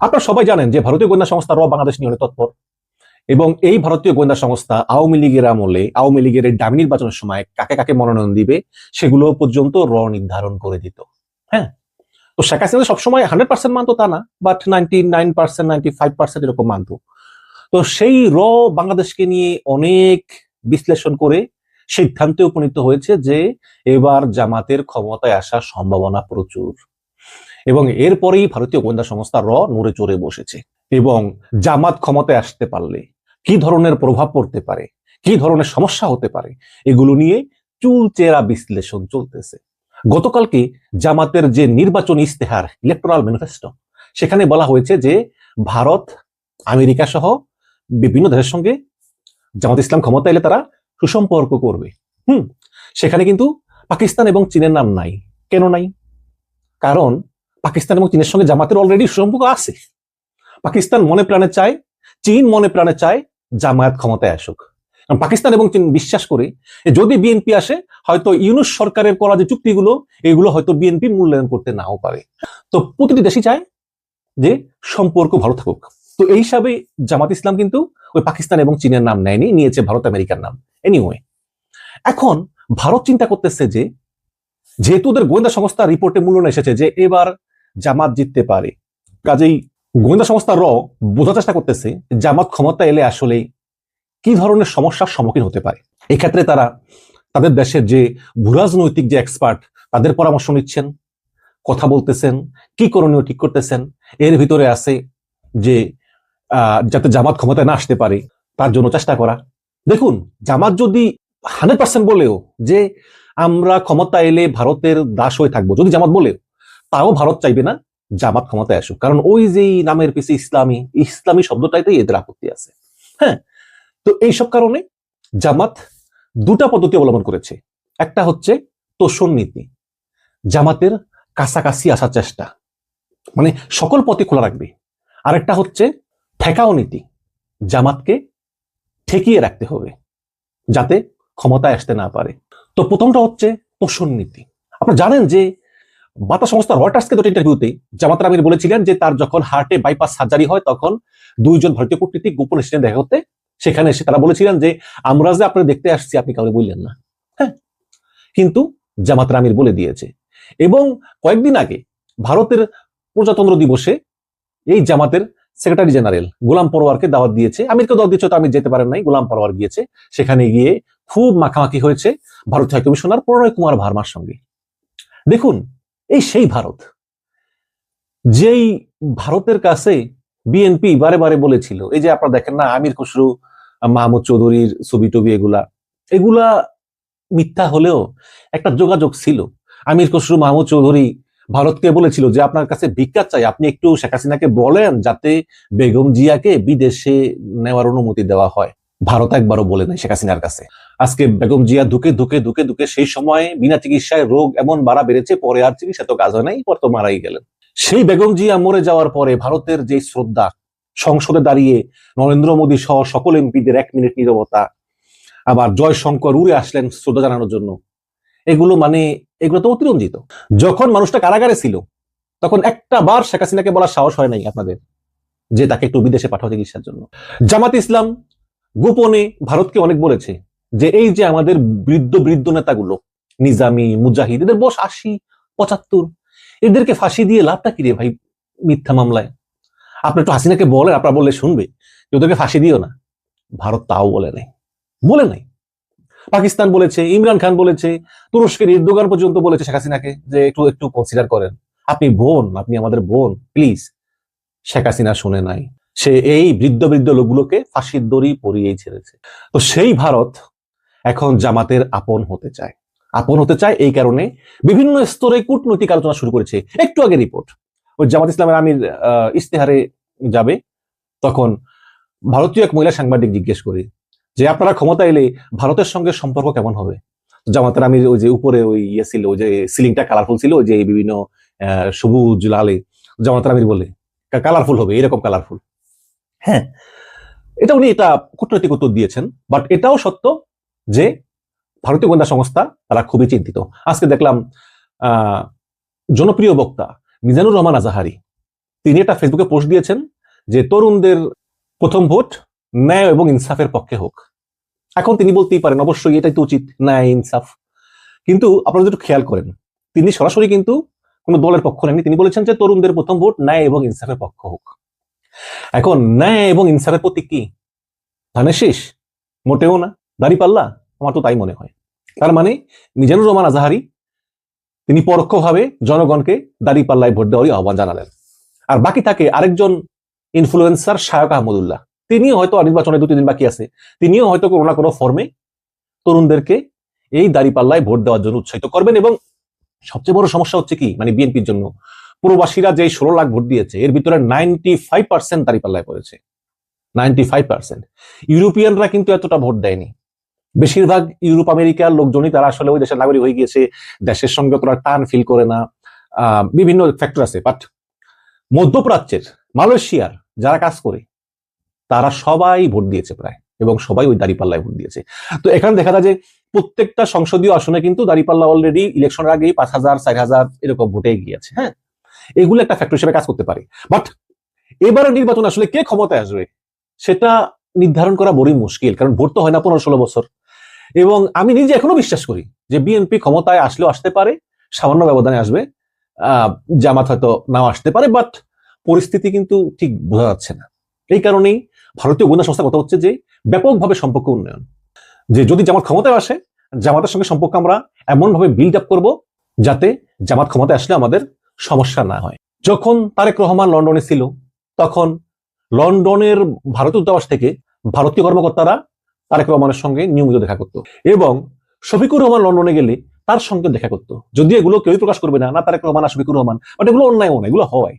আপনারা সবাই জানেন যে ভারতীয় গোয়েন্দা সংস্থা র বাংলাদেশ নিয়ে তৎপর। এবং এই ভারতীয় গোয়েন্দা সংস্থা আওয়ামী লীগের আমলে আওয়ামী লীগের ডামি নির্বাচনের সময় কাকে কাকে মনোনয়ন দিবে সেগুলো পর্যন্ত র নির্ধারণ করে দিত। হ্যাঁ? তো শেখ হাসিনা সবসময় হান্ড্রেড পার্সেন্ট মানতো তা না but ninety nine percent ninety five percent এরকম মানতো। তো সেই র বাংলাদেশকে নিয়ে অনেক বিশ্লেষণ করে সিদ্ধান্তে উপনীত হয়েছে যে এবার জামাতের ক্ষমতায় আসার সম্ভাবনা প্রচুর। এবং এরপরেই ভারতীয় গোয়েন্দা সংস্থা র নড়ে চড়ে বসেছে। এবং জামাত ক্ষমতায় আসতে পারলে কি ধরনের প্রভাব পড়তে পারে, কি ধরনের সমস্যা হতে পারে, এগুলো নিয়ে চুলচেরা বিশ্লেষণ চলতেছে। গতকালকে জামাতের যে নির্বাচনী ইস্তেহার ইলেকট্রাল ম্যানিফেস্টো সেখানে বলা হয়েছে যে ভারত, আমেরিকা সহ বিভিন্ন দেশের সঙ্গে জামাত ইসলাম ক্ষমতা এলে তারা সুসম্পর্ক করবে। হুম, সেখানে কিন্তু পাকিস্তান এবং চীনের নাম নাই। কেন নাই? কারণ পাকিস্তান এবং চীনের সঙ্গে জামাতের অলরেডি সুসম্পর্ক আছে। পাকিস্তান মনে প্রাণে চায়, চীন মনে প্রাণে চায় জামায়াত ক্ষমতায় আসুক। কারণ পাকিস্তান এবং চীন বিশ্বাস করে যদি বিএনপি আসে, হয়তো ইউনুস সরকারের করা যে চুক্তিগুলো, এগুলো হয়তো বিএনপি মূল্যায়ন করতে নাও পারে। তো প্রতিটি দেশই চায় যে সম্পর্ক ভালো থাকুক। তো এই হিসাবে জামাত ইসলাম কিন্তু ওই পাকিস্তান এবং চীনের নাম নেয়নি, নিয়েছে ভারত আমেরিকার নাম। এনিওয়ে এখন ভারত চিন্তা করতেছে যেহেতু ওদের গোয়েন্দা সংস্থা রিপোর্টে মূল্যায়ন এসেছে যে, এবার জামাত জিততে পারে। কাজেই গোয়েন্দা সংস্থা র বোঝার চেষ্টা করতেছে, জামাত ক্ষমতা এলে আসলে কি ধরনের সমস্যার সম্মুখীন হতে পারে? এক্ষেত্রে তারা তাদের দেশের যে ভূরাজনৈতিক যে এক্সপার্ট তাদের পরামর্শ নিচ্ছেন, কথা বলতেছেন, কি করণীয় ঠিক করতেছেন, এর ভিতরে আছে যে যাতে জামাত ক্ষমতায় না আসতে পারে, তার জন্য চেষ্টা করা। দেখুন, জামাত যদি হান্ড্রেড পার্সেন্ট বলেও যে, আমরা ক্ষমতা এলে ভারতের দাস হয়ে থাকব, যদি জামাত বলেও তাও ভারত চাইবে না জামাত ক্ষমতায় আসুক। কারণ ওই যে নামের পিছে ইসলামী ইসলামী শব্দটাইতেই এদের আপত্তি আছে। হ্যাঁ? তো এইসব কারণে জামাত দুটা পদ্ধতি অবলম্বন করেছে। একটা হচ্ছে তোষণ নীতি। জামাতের কাছাকাছি আসার চেষ্টা। মানে সকল পথে খোলা রাখবে। আরেকটা হচ্ছে ঠেকাও নীতি। জামাতকে ঠেকিয়ে রাখতে হবে, যাতে ক্ষমতায় আসতে না পারে। তো প্রথমটা হচ্ছে তোষণ নীতি। আপনারা জানেন যে বার্তা সংস্থা রয়টার্সকে দুটো ইন্টারভিউতে জামাত আমির বলেছিলেন যে তার যখন হার্টে বাইপাস সার্জারি হয়, তখন দুইজন ভারতীয় কূটনীতিক গোপন এসেছিলেন দেখা করতে, সেখানে এসে তারা বলেছিলেন যে, আমরা যে আপনারা দেখতে আসছি, আপনি কাউকে বললেন না। হ্যাঁ। কিন্তু জামাত আমির বলে দিয়েছে। এবং কয়েকদিন আগে ভারতের প্রজাতন্ত্র দিবসে এই জামাতের সেক্রেটারি জেনারেল গোলাম পরোয়ারকে দাওয়াত দিয়েছে। আমিরকে দাওয়াত দিয়েছে তো আমি যেতে পারেন নাই, গোলাম পরোয়ার গিয়েছে। সেখানে গিয়ে খুব মাখামাখি হয়েছে ভারতীয় কমিশনার প্রণয় কুমার ভার্মার সঙ্গে। দেখুন এই সেই ভারত। যেই ভারতের কাছে বিএনপি বারে বারে বলেছিল, এই যে আপনারা দেখেন না, আমির খসরু, মাহমুদ চৌধুরীর ছবি টবি এগুলা এগুলা মিথ্যা হলেও একটা যোগাযোগ ছিল। আমির খসরু, মাহমুদ চৌধুরী ভারতকে বলেছিল যে, আপনার কাছে ভিক্ষা চাই, আপনি একটু শেখ হাসিনাকে বলেন যাতে বেগম জিয়াকে বিদেশে নেওয়ার অনুমতি দেওয়া হয়। ভারত একবারও বলে নাই শেখ হাসিনার কাছে। আজকে বেগম জিয়া ধুকে ধুকে ধুকে ধুকে সেই সময় বিনা চিকিৎসায় রোগ এমন বাড়া বেড়েছে, পরে আর চিকিৎসা তো কাজ হয় নাই, পর তো মারাই গেলেন। সেই বেগম জিয়া মরে যাওয়ার পরে ভারতের যে শ্রদ্ধা, সংসদে দাঁড়িয়ে নরেন্দ্র মোদী সহ সকল এমপিদের এক মিনিট নীরবতা, আবার জয়শঙ্কর উড়ে আসলেন শ্রদ্ধা জানানোর জন্য। এগুলো মানে এগুলো তো অতিরঞ্জিত। যখন মানুষটা কারাগারে ছিল, তখন একটা বার শেখ হাসিনাকে বলার সাহস হয় নাই আপনাদের, যে তাকে একটু বিদেশে পাঠাও চিকিৎসার জন্য। জামাত ইসলাম গোপনে ভারতকে অনেক বলেছে যে এই যে আমাদের বৃদ্ধ বৃদ্ধ নেতাগুলো, নিজামি, মুজাহিদ, এদের বয়স আশি, পঁচাত্তর, এদেরকে ফাঁসি দিয়ে লাভটা কি রে ভাই মিথ্যা মামলায়? আপনি একটু হাসিনাকে বলেন, আপনারা বললে শুনবে যে ওদেরকে ফাঁসি দিও না। ভারত তাও বলে নাই বলে নাই। পাকিস্তান বলেছে, ইমরান খান বলেছে, তুরস্কের ইর্দোগান পর্যন্ত বলেছে শেখ হাসিনাকে যে একটু একটু কনসিডার করেন। আপনি বোন, আপনি আমাদের বোন প্লিজ শেখ হাসিনা শুনে নাই। সে এই বৃদ্ধ বৃদ্ধ লোকগুলোকে ফাঁসির দড়ি পরিয়েই ছেড়েছে। তো সেই ভারত এখন জামাতের আপন হতে চায়। আপন হতে চায় এই কারণে বিভিন্ন স্তরে কূটনৈতিক আলোচনা শুরু করেছে। একটু আগে রিপোর্ট। ওই জামাত ইসলামের আমির ইস্তেহারে যাবে, তখন ভারতীয় এক মহিলা সাংবাদিক জিজ্ঞেস করে যে, আপনারা ক্ষমতা এলে ভারতের সঙ্গে সম্পর্ক কেমন হবে? জামাতের আমির ওই যে উপরে ওই ইয়ে ছিল, ওই যে সিলিংটা কালারফুল ছিল, ওই যে বিভিন্ন সবুজ লালে, জামাতের আমির বলে কালারফুল হবে, এরকম কালারফুল হ্যাঁ এটা উনি এটা কূটনৈতিক উত্তর দিয়েছেন বাট এটাও সত্য যে ভারতীয় গোয়েন্দা সংস্থা তারা খুবই চিন্তিত। আজকে দেখলাম জনপ্রিয় বক্তা মিজানুর রহমান আজাহারি, তিনি একটা ফেসবুকে পোস্ট দিয়েছেন যে তরুণদের প্রথম ভোট ন্যায় এবং ইনসাফের পক্ষে হোক। এখন তিনি বলতেই পারেন, অবশ্যই এটাই তো উচিত, ন্যায়, ইনসাফ। কিন্তু আপনারা যদি খেয়াল করেন, তিনি সরাসরি কিন্তু কোনো দলের পক্ষ নেননি। তিনি বলেছেন যে তরুণদের প্রথম ভোট ন্যায় এবং ইনসাফের পক্ষ হোক। এখন ন্যায় এবং ইনসাফের প্রতি কি? ধানের শেষ? মোটেও না। দাড়ি পাল্লা? আমার তো তাই মনে হয়। তার মানে মিজানুর রহমান আজাহারি, তিনি পরোক্ষভাবে জনগণকে দাড়ি পাল্লায় ভোট দেওয়ারই আহ্বান জানালেন। আর বাকি থাকে আরেকজন ইনফ্লুয়েন্সার শায়ক আহমদুল্লাহ। তিনিও হয়তো নির্বাচনে দু তিন দিন বাকি আছে। তিনিও হয়তো কোনো না কোনো ফর্মে তরুণদেরকে এই দাড়ি পাল্লায় ভোট দেওয়ার জন্য উৎসাহিত করবেন এবং সবচেয়ে বড় সমস্যা হচ্ছে কি? মানে বিএনপির জন্য। প্রবাসীরা যে ষোলো লাখ ভোট দিয়েছে, এর ভিতরে নাইনটি ফাইভ পার্সেন্ট দাড়ি পাল্লায় পড়েছে। নাইনটি ফাইভ পার্সেন্ট ইউরোপিয়ানরা কিন্তু এতটা ভোট দেয়নি। বেশিরভাগ ইউরোপ, আমেরিকার লোকজনই তারা আসলে ওই দেশের নাগরিক হয়ে গিয়েছে, দেশের সঙ্গে তোরা টান ফিল করে না। বিভিন্ন ফ্যাক্টর আছে বাট মধ্যপ্রাচ্যের, মালয়েশিয়ার যারা কাজ করে, তারা সবাই ভোট দিয়েছে প্রায়, এবং সবাই ওই দাঁড়িপাল্লায় ভোট দিয়েছে। তো এখানে দেখা যায় যে প্রত্যেকটা সংসদীয় আসনে কিন্তু দাঁড়িপাল্লা অলরেডি ইলেকশনের আগেই পাঁচ হাজার, চার হাজার এরকম ভোটে গিয়েছে হ্যাঁ? এগুলো একটা ফ্যাক্টর হিসেবে কাজ করতে পারে। বাট এবারের নির্বাচন আসলে কে ক্ষমতায় আসবে, সেটা নির্ধারণ করা বড়ই মুশকিল, কারণ ভোট তো হয় না পনেরো ষোলো বছর। এবং আমি নিজে এখনও বিশ্বাস করি যে বিএনপি ক্ষমতায় আসলেও আসতে পারে, সামান্য ব্যবধানে আসবে জামাত হয়তো নাও আসতে পারে বাট পরিস্থিতি কিন্তু ঠিক বোঝা যাচ্ছে না। এই কারণেই ভারতীয় গোয়েন্দা সংস্থা কথা হচ্ছে যে, ব্যাপকভাবে সম্পর্ক উন্নয়ন। যে যদি জামাত ক্ষমতায় আসে, জামাতের সঙ্গে সম্পর্ক আমরা এমনভাবে বিল্ড আপ করব, যাতে জামাত ক্ষমতায় আসলে আমাদের সমস্যা না হয়। যখন তারেক রহমান লন্ডনে ছিল, তখন লন্ডনের ভারতীয় দূতাবাস থেকে ভারতীয় কর্মকর্তারা তারেক রহমানের সঙ্গে নিয়মিত দেখা করতো এবং শফিকুর রহমান লন্ডনে গেলে তার সঙ্গে দেখা করতো। যদি এগুলো কেউই প্রকাশ করবে না না তারেক রহমান, না শফিকুর রহমান বাট এগুলো অন্যায় নয় এগুলো হয়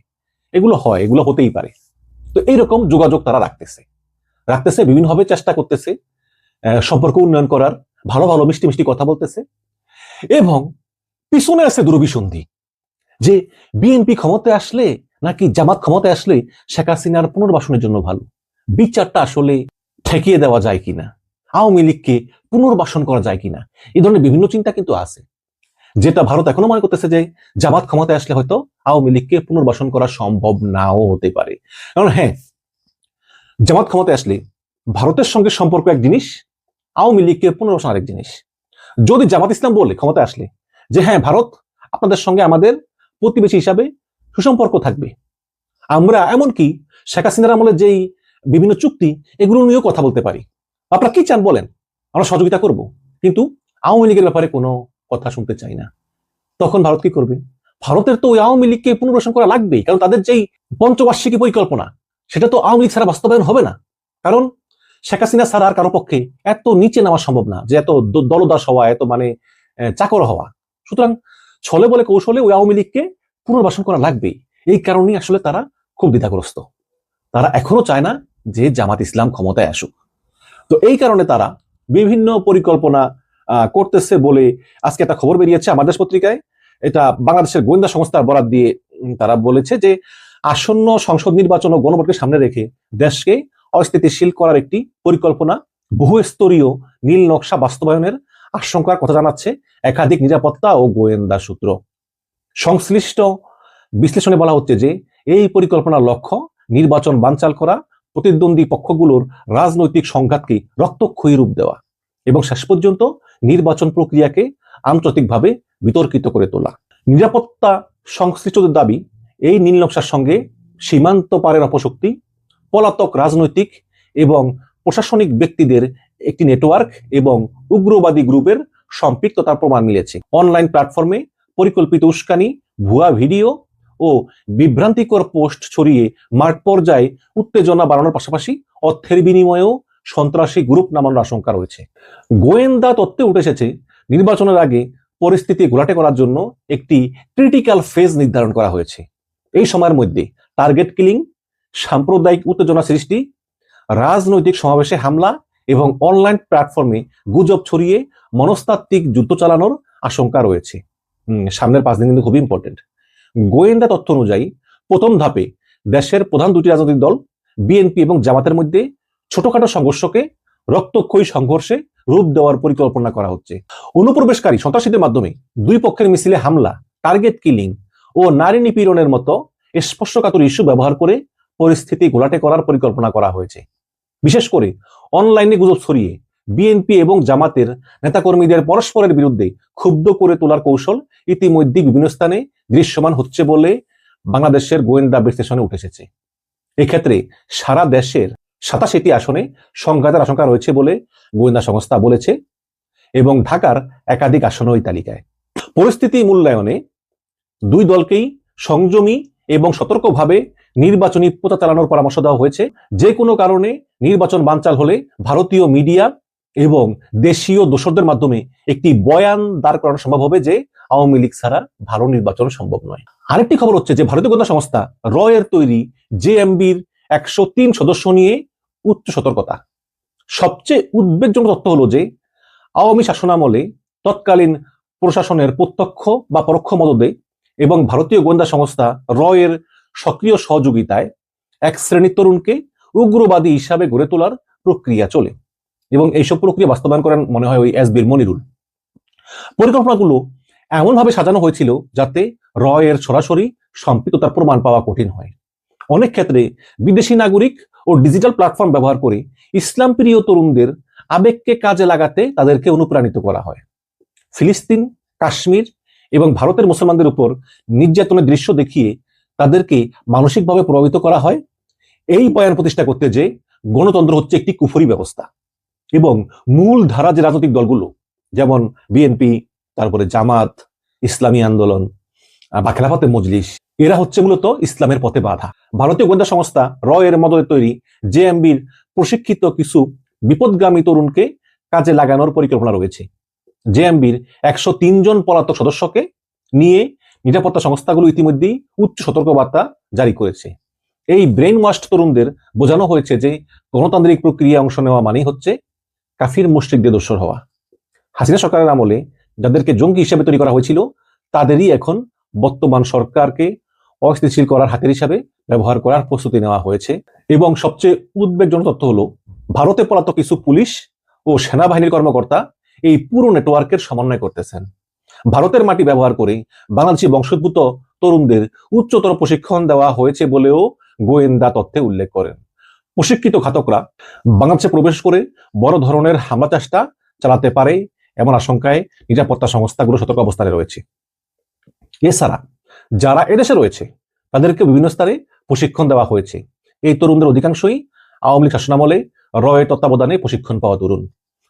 এগুলো হয়, এগুলো হতেই পারে। তো এইরকম যোগাযোগ তারা রাখতেছে। রাখতেছে, বিভিন্নভাবে চেষ্টা করতেছে সম্পর্ক উন্নয়ন করার, ভালো ভালো মিষ্টি মিষ্টি কথা বলতেছে এবং পিছনে আছে দুরভিসন্ধি। যে বিএনপি ক্ষমতায় আসলে নাকি জামাত ক্ষমতায় আসলে শেখ হাসিনার পুনর্বাসনের জন্য ভালো? বিচারটা আসলে ঠেকিয়ে দেওয়া যায় কিনা? আওয়ামী লীগকে পুনর্বাসন করা যায় কিনা? এই ধরনের বিভিন্ন চিন্তা কিন্তু আছে। যেটা ভারত এখনও মনে করতেছে যে জামাত ক্ষমতায় আসলে হয়তো আওয়ামী লীগকে পুনর্বাসন করা সম্ভব নাও হতে পারে। কারণ হ্যাঁ জামাত ক্ষমতায় আসলে ভারতের সঙ্গে সম্পর্ক এক জিনিস, আওয়ামী লীগকে পুনর্বাসন আরেক জিনিস। যদি জামাত ইসলাম বলে ক্ষমতায় আসলে যে হ্যাঁ ভারত আপনাদের সঙ্গে আমাদের প্রতিবেশী হিসাবে সুসম্পর্ক থাকবে। আমরা এমনকি শেখ হাসিনার আমলের যেই বিভিন্ন চুক্তি, এগুলো নিয়েও কথা বলতে পারি। আপনারা কি চান বলেন? আমরা সহযোগিতা করব। কিন্তু আওয়ামী লীগের ব্যাপারে কোনো কথা শুনতে চাই না। তখন ভারত কি করবে? ভারতের তো ওই আওয়ামী লীগকে পুনর্বাসন করা লাগবেই, কারণ তাদের যেই পঞ্চবার্ষিকী পরিকল্পনা, সেটা তো আওয়ামী লীগ ছাড়া বাস্তবায়ন হবে না। কারণ শেখ হাসিনা ছাড়া আর কারও পক্ষে এত নিচে নামা সম্ভব না, যে এত দলদাস হওয়া, এত মানে চাকর হওয়া। সুতরাং ছলে বলে কৌশলে ওই আওয়ামী লীগকে পুনর্বাসন করা লাগবেই। এই কারণেই আসলে তারা খুব দ্বিধাগ্রস্ত। তারা এখনও চায় না যে জামাত ইসলাম ক্ষমতায় আসুক। তো এই কারণে তারা বিভিন্ন পরিকল্পনা করতেছে বলে আজকে একটা খবর বেরিয়েছে আমাদের পত্রিকায়। এটা বাংলাদেশের গোয়েন্দা সংস্থার বরাদ দিয়ে তারা বলেছে যে আসন্ন সংসদ নির্বাচন ও গণভোটকে সামনে রেখে দেশকে অস্থিতিশীল করার একটি পরিকল্পনা, বহুস্তরীয় নীল নকশা বাস্তবায়নের আশঙ্কার কথা জানাচ্ছে একাধিক নিরাপত্তা ও গোয়েন্দা সূত্র। সংশ্লিষ্ট বিশ্লেষণে বলা হচ্ছে যে, এই পরিকল্পনার লক্ষ্য নির্বাচন বানচাল করা, প্রতিদ্বন্দ্বী পক্ষগুলোর রাজনৈতিক সংঘাতকে রক্তক্ষয়ী রূপ দেওয়া এবং শেষ পর্যন্ত নির্বাচন প্রক্রিয়াকে আন্তর্জাতিকভাবে বিতর্কিত করে তোলা। নিরাপত্তা সংশ্লিষ্টদের দাবি, এই নীল নকশার সঙ্গে সীমান্ত পারের অপশক্তি, পলাতক রাজনৈতিক এবং প্রশাসনিক ব্যক্তিদের একটি নেটওয়ার্ক এবং উগ্রবাদী গ্রুপের সম্পৃক্ততার প্রমাণ মিলেছে। অনলাইন প্ল্যাটফর্মে পরিকল্পিত উস্কানি, ভুয়া ভিডিও ও বিভ্রান্তিকর পোস্ট ছড়িয়ে মাঠ পর্যায়ে উত্তেজনা বাড়ানোর পাশাপাশি অর্থের বিনিময়েও সন্ত্রাসী গ্রুপ নামানোর আশঙ্কা রয়েছে। গোয়েন্দা তত্ত্বে উঠে এসেছে, নির্বাচনের আগে পরিস্থিতি ঘোলাটে করার জন্য একটি ক্রিটিক্যাল ফেজ নির্ধারণ করা হয়েছে। এই সময়ের মধ্যে টার্গেট কিলিং সাম্প্রদায়িক উত্তেজনা সৃষ্টি, রাজনৈতিক সমাবেশে হামলা এবং অনলাইন প্ল্যাটফর্মে গুজব ছড়িয়ে মনস্তাত্ত্বিক যুদ্ধ চালানোর আশঙ্কা রয়েছে। সামনের পাঁচ দিন কিন্তু খুবই ইম্পর্টেন্ট গোয়েন্দা তথ্য অনুযায়ী প্রথম ধাপে দেশের প্রধান দুটি রাজনৈতিক দল বিএনপি এবং জামাতের মধ্যে ছোটখাটো সংঘর্ষকে রক্তক্ষয়ী সংঘর্ষে রূপ দেওয়ার পরিকল্পনা করা হচ্ছে। অনুপ্রবেশকারী সন্ত্রাসীদের মাধ্যমে দুই পক্ষের মিছিলে হামলা টার্গেট কিলিং ও নারী নিপীড়নের মতো স্পর্শকাতর ইস্যু ব্যবহার করে পরিস্থিতি ঘোলাটে করার পরিকল্পনা করা হয়েছে। বিশেষ করে অনলাইনে গুজব ছড়িয়ে বিএনপি এবং জামাতের নেতাকর্মীদের পরস্পরের বিরুদ্ধে ক্ষুব্ধ করে তোলার কৌশল ইতিমধ্যে বিভিন্ন স্থানে দৃশ্যমান হচ্ছে বলে বাংলাদেশের গোয়েন্দা বিশ্লেষণে উঠে এসেছে। এক্ষেত্রে সারা দেশের সাতাশিটি আসনে সংঘাতের আশঙ্কা রয়েছে বলে গোয়েন্দা সংস্থা বলেছে এবং ঢাকার একাধিক আসনও এই তালিকায়। পরিস্থিতি মূল্যায়নে দুই দলকেই সংযমী এবং সতর্কভাবে নির্বাচনী প্রচার চালানোর পরামর্শ দেওয়া হয়েছে। যে কোনো কারণে নির্বাচন বানচাল হলে ভারতীয় মিডিয়া এবং দেশীয় দোসরদের মাধ্যমে একটি বয়ান দাঁড় করানো সম্ভব হবে যে আওয়ামী লীগ ছাড়া ভালো নির্বাচন সম্ভব নয়। আরেকটি খবর হচ্ছে যে ভারতীয় গোয়েন্দা সংস্থা র এর তৈরি জেএমবির একশো তিন সদস্য নিয়ে উচ্চ সতর্কতা। সবচেয়ে উদ্বেগজনক তথ্য হলো যে আওয়ামী শাসনামলে তৎকালীন প্রশাসনের প্রত্যক্ষ বা পরোক্ষ মদদে এবং ভারতীয় গোয়েন্দা সংস্থা র এর সক্রিয় সহযোগিতায় এক শ্রেণির তরুণকে উগ্রবাদী হিসাবে গড়ে তোলার প্রক্রিয়া চলে এবং এইসব প্রক্রিয়া বাস্তবায়ন করেন মনে হয় ওই এস বির মনিরুল। পরিকল্পনাগুলো এমনভাবে সাজানো হয়েছিল যাতে র এর সরাসরি সম্পৃক্ততার প্রমাণ পাওয়া কঠিন হয়। অনেক ক্ষেত্রে বিদেশি নাগরিক ও ডিজিটাল প্ল্যাটফর্ম ব্যবহার করে ইসলাম প্রিয় তরুণদের আবেগকে কাজে লাগাতে তাদেরকে অনুপ্রাণিত করা হয়। ফিলিস্তিন, কাশ্মীর এবং ভারতের মুসলমানদের উপর নির্যাতনের দৃশ্য দেখিয়ে তাদেরকে মানসিকভাবে প্রভাবিত করা হয়। এই বয়ান প্রতিষ্ঠা করতে যে গণতন্ত্র হচ্ছে একটি কুফরি ব্যবস্থা এবং মূল ধারা যে রাজনৈতিক দলগুলো, যেমন বিএনপি, তারপরে জামাত, ইসলামী আন্দোলন বা খেলাফতে মজলিস, এরা হচ্ছে মূলত ইসলামের পথে বাধা। ভারতীয় গোয়েন্দা সংস্থা র এর মদতে তৈরি জেএমবির প্রশিক্ষিত কিছু বিপদগামী তরুণকে কাজে লাগানোর পরিকল্পনা রয়েছে। জেএমবির একশো জন পলাতক সদস্যকে নিয়ে নিরাপত্তা সংস্থাগুলো ইতিমধ্যেই উচ্চ সতর্কবার্তা জারি করেছে। এই ব্রেন ওয়াস্ট তরুণদের বোঝানো হয়েছে যে গণতান্ত্রিক প্রক্রিয়া অংশ নেওয়া মানেই হচ্ছে কাফির মুশ্রিকদের দোষর হওয়া। হাসিনা সরকারের আমলে যাদেরকে জঙ্গি হিসেবে তৈরি করা হয়েছিল, তাদেরই এখন বর্তমান সরকারকে অস্থিতিশীল করার হাতের হিসাবে ব্যবহার করার প্রস্তুতি নেওয়া হয়েছে। এবং সবচেয়ে উদ্বেগজনক তথ্য হলো, ভারতে পলাতক কিছু পুলিশ ও সেনাবাহিনীর কর্মকর্তা এই পুরো নেটওয়ার্কের সমন্বয় করতেছেন। ভারতের মাটি ব্যবহার করে বাংলাদেশি বংশোদ্ভূত তরুণদের উচ্চতর প্রশিক্ষণ দেওয়া হয়েছে বলেও গোয়েন্দা তথ্যে উল্লেখ করেন। প্রশিক্ষিত ঘাতকরা বাংলাদেশে প্রবেশ করে বড় ধরনের হামলা চেষ্টা চালাতে পারে এমন আশঙ্কায় নিরাপত্তা সংস্থাগুলো সতর্ক অবস্থানে রয়েছে। এছাড়া যারা এদেশে রয়েছে, তাদেরকে বিভিন্ন স্তরে প্রশিক্ষণ দেওয়া হয়েছে। এই তরুণদের অধিকাংশই আওয়ামী লীগ শাসনামলে রয়ের তত্ত্বাবধানে প্রশিক্ষণ পাওয়া তরুণ।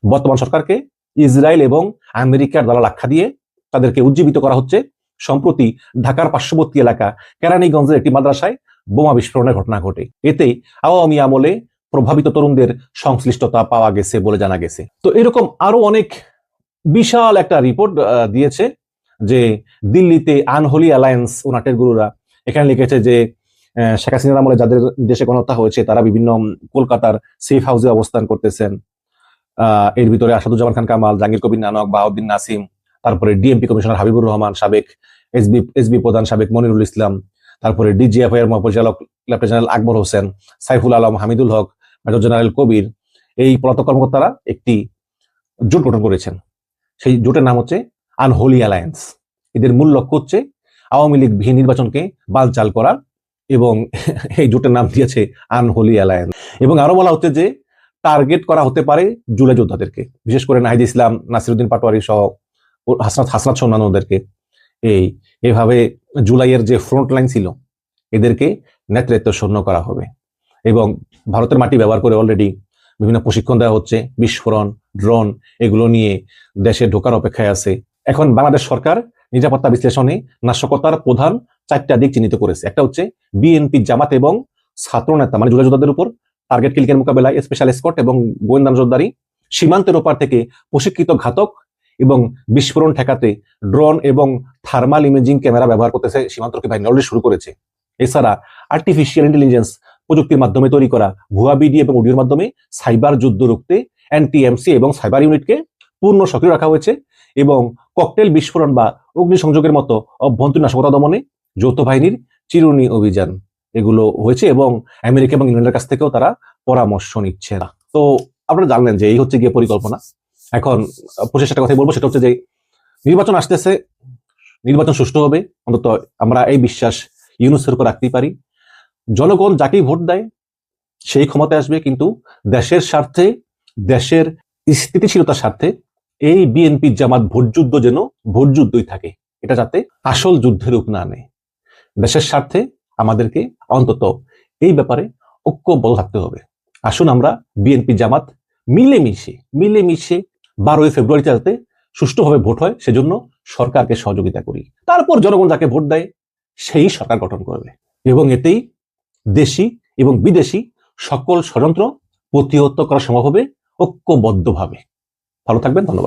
বর্তমান সরকারকে ইসরায়েল এবং আমেরিকার দ্বারা আখ্যা দিয়ে তাদেরকে উজ্জীবিত করা হচ্ছে সম্প্রতি ঢাকার পার্শ্ববর্তী এলাকা কেরানীগঞ্জের একটি মাদ্রাসায় বোমা বিস্ফোরণের ঘটনা ঘটে। এতে আওয়ামী আমলে প্রভাবিত তরুণদের সংশ্লিষ্টতা পাওয়া গেছে বলে জানা গেছে। তো এরকম আরও অনেক বিশাল একটা রিপোর্ট দিয়েছে যে দিল্লিতে আনহোলি অ্যালায়েন্স ও নাটের গুরুরা এখানে লিখেছে যে শেখ হাসিনার আমলে যাদের দেশে গণহত্যা হয়েছে তারা বিভিন্ন কলকাতার সেফ হাউসে অবস্থান করতেছেন। এর ভিতরে আসাদুজ্জামান খান কামাল, জাহাঙ্গীর কবির নানক, বাহাউদ্দিন নাসিম তারপরে ডিএমপি কমিশনার হাবিবুর রহমান, সাবেক এসবি এসবি প্রধান সাবেক মনিরুল ইসলাম, তারপরে ডিজিএফআই এর মহাপরিচালক lieutenant general Akbar Hossain, Saiful Alam, Hamidul Haque major general Kabir, এই পলাতক কর্মকর্তারা একটি জোট গঠন করেছেন। সেই জোটের নাম হচ্ছে আনহোলি অ্যালায়েন্স এদের মূল লক্ষ্য হচ্ছে আওয়ামী লীগ বিহীন নির্বাচনকে বালচাল করা এবং এই জোটের নাম দিয়েছে আনহোলি অ্যালায়েন্স এবং আরও বলা হচ্ছে যে, টার্গেট করা হতে পারে জুলাই যোদ্ধাদেরকে। বিশেষ করে নাহিদ ইসলাম, নাসিরুদ্দিন পাটোয়ারি সহ হাসনাত হাসনাত সহ অন্যান্যদেরকে এই, এভাবে জুলাইয়ের যে ফ্রন্ট লাইন ছিল, এদেরকে নেতৃত্ব শূন্য করা হবে। এবং ভারতের মাটি ব্যবহার করে অলরেডি বিভিন্ন প্রশিক্ষণ দেওয়া হচ্ছে, বিস্ফোরণ ড্রোন এগুলো নিয়ে দেশে ঢোকার অপেক্ষায় আছে। এখন বাংলাদেশ সরকার নিরাপত্তা বিশ্লেষণে নাশকতার প্রধান চারটা দিক চিহ্নিত করেছে। একটা হচ্ছে বিএনপি জামাত এবং ছাত্র নেতা মানে জুলাই যোদ্ধাদের উপর টার্গেট কিলিকের মোকাবেলায় স্পেশাল স্কট এবং গোয়েন্দা নজরদারি সীমান্তের ওপার থেকে প্রশিক্ষিত ঘাতক এবং বিস্ফোরণ ঠেকাতে ড্রোন এবং থার্মাল ইমেজিং ক্যামেরা ব্যবহার করতেছে সীমান্তরক্ষী বাহিনী। অলরেডি শুরু করেছে। এছাড়া আর্টিফিশিয়াল ইন্টেলিজেন্স প্রযুক্তির মাধ্যমে তৈরি করা ভুয়া বিডি এবং অডিওর মাধ্যমে সাইবার যুদ্ধ রুখতে এনটিএমসি এবং সাইবার ইউনিটকে পূর্ণ সক্রিয় রাখা হয়েছে এবং ককটেল বিস্ফোরণ বা অগ্নিসংযোগের মতো অভ্যন্তরীণ নাশকতা দমনে যৌথ বাহিনীর চিরুনি অভিযান। এগুলো হয়েছে এবং আমেরিকা এবং ইংল্যান্ডের কাছ থেকেও তারা পরামর্শ নিচ্ছে। না তো আপনারা জানলেন যে এই হচ্ছে গিয়ে পরিকল্পনা। এখন প্রচেষ্টার কথাই বলব, সেটা হচ্ছে যে নির্বাচন আসতেছে, নির্বাচন সুষ্ঠু হবে, অন্তত আমরা এই বিশ্বাস ইউনুসের উপর রাখতেই পারি। জনগণ যাকেই ভোট দেয়, সেই ক্ষমতায় আসবে, কিন্তু দেশের স্বার্থে, দেশের স্থিতিশীলতার স্বার্থে এই বিএনপি জামাত ভোটযুদ্ধ যেন ভোটযুদ্ধই থাকে, এটা যাতে আসল যুদ্ধের রূপ না নেয়। দেশের স্বার্থে আমাদেরকে অন্তত এই ব্যাপারে ঐক্যবদ্ধ থাকতে হবে। আসুন আমরা বিএনপি জামাত মিলেমিশে মিলেমিশে বারোই ফেব্রুয়ারিতে যাতে সুষ্ঠুভাবে ভোট হয়, সেজন্য সরকারকে সহযোগিতা করি। তারপর জনগণ যাকে ভোট দেয়, সেই সরকার গঠন করবে। এবং এতেই দেশি এবং বিদেশি সকল ষড়যন্ত্র প্রতিহত করা সম্ভব হবে ঐক্যবদ্ধভাবে। ভালো থাকবেন, ধন্যবাদ।